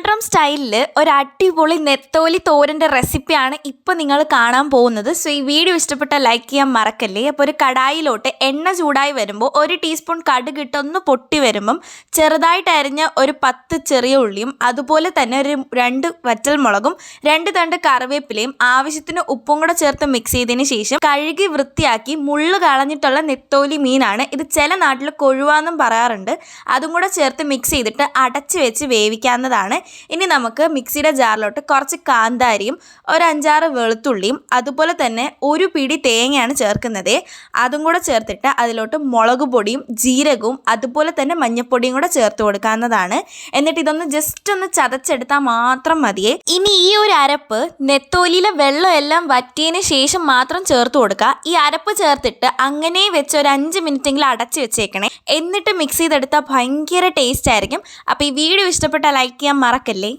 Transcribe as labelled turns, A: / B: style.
A: ട്രിവാൻഡ്രം സ്റ്റൈലിൽ ഒരു അടിപൊളി നെത്തോലി തോരന്റെ റെസിപ്പിയാണ് ഇപ്പോൾ നിങ്ങൾ കാണാൻ പോകുന്നത്. സോ ഈ വീഡിയോ ഇഷ്ടപ്പെട്ട ലൈക്ക് ചെയ്യാൻ മറക്കല്ലേ? അപ്പോൾ ഒരു കടായിലോട്ട് എണ്ണ ചൂടായി വരുമ്പോൾ ഒരു ടീസ്പൂൺ കടുക് ഇട്ടൊന്ന് പൊട്ടി വരുമ്പം ചെറുതായിട്ട് അരിഞ്ഞ ഒരു പത്ത് ചെറിയ ഉള്ളിയും അതുപോലെ തന്നെ ഒരു രണ്ട് വറ്റൽമുളകും രണ്ട് തണ്ട് കറിവേപ്പിലയും ആവശ്യത്തിന് ഉപ്പും കൂടെ ചേർത്ത് മിക്സ് ചെയ്തതിന് ശേഷം കഴുകി വൃത്തിയാക്കി മുള്ള് കളഞ്ഞിട്ടുള്ള നെത്തോലി മീനാണ്. ഇത് ചില നാട്ടിൽ കൊഴുവാന്നും പറയാറുണ്ട്. അതും കൂടെ ചേർത്ത് മിക്സ് ചെയ്തിട്ട് അടച്ചു വെച്ച് വേവിക്കാവുന്നതാണ്. ഇനി നമുക്ക് മിക്സിയുടെ ജാറിലോട്ട് കുറച്ച് കാന്താരിയും ഒരു അഞ്ചാറ് വെളുത്തുള്ളിയും അതുപോലെ തന്നെ ഒരു പിടി തേങ്ങയാണ് ചേർക്കുന്നത്. അതും കൂടെ ചേർത്തിട്ട് അതിലോട്ട് മുളക് പൊടിയും ജീരകവും അതുപോലെ തന്നെ മഞ്ഞൾപ്പൊടിയും കൂടെ ചേർത്ത് കൊടുക്കാവുന്നതാണ്. എന്നിട്ട് ഇതൊന്ന് ജസ്റ്റ് ഒന്ന് ചതച്ചെടുത്താൽ മാത്രം മതിയേ. ഇനി ഈ ഒരു അരപ്പ് നെത്തോലിയിലെ വെള്ളം എല്ലാം വറ്റിയതിന് ശേഷം മാത്രം ചേർത്ത് കൊടുക്കുക. ഈ അരപ്പ് ചേർത്തിട്ട് അങ്ങനെ വെച്ച് ഒരു അഞ്ച് മിനിറ്റെങ്കിലും അടച്ച് വെച്ചേക്കണേ. എന്നിട്ട് മിക്സ് ചെയ്തെടുത്താൽ ഭയങ്കര ടേസ്റ്റ് ആയിരിക്കും. അപ്പോൾ ഈ വീഡിയോ ഇഷ്ടപ്പെട്ടാൽ ലൈക്ക് ചെയ്യാൻ മറക്കല്ലേ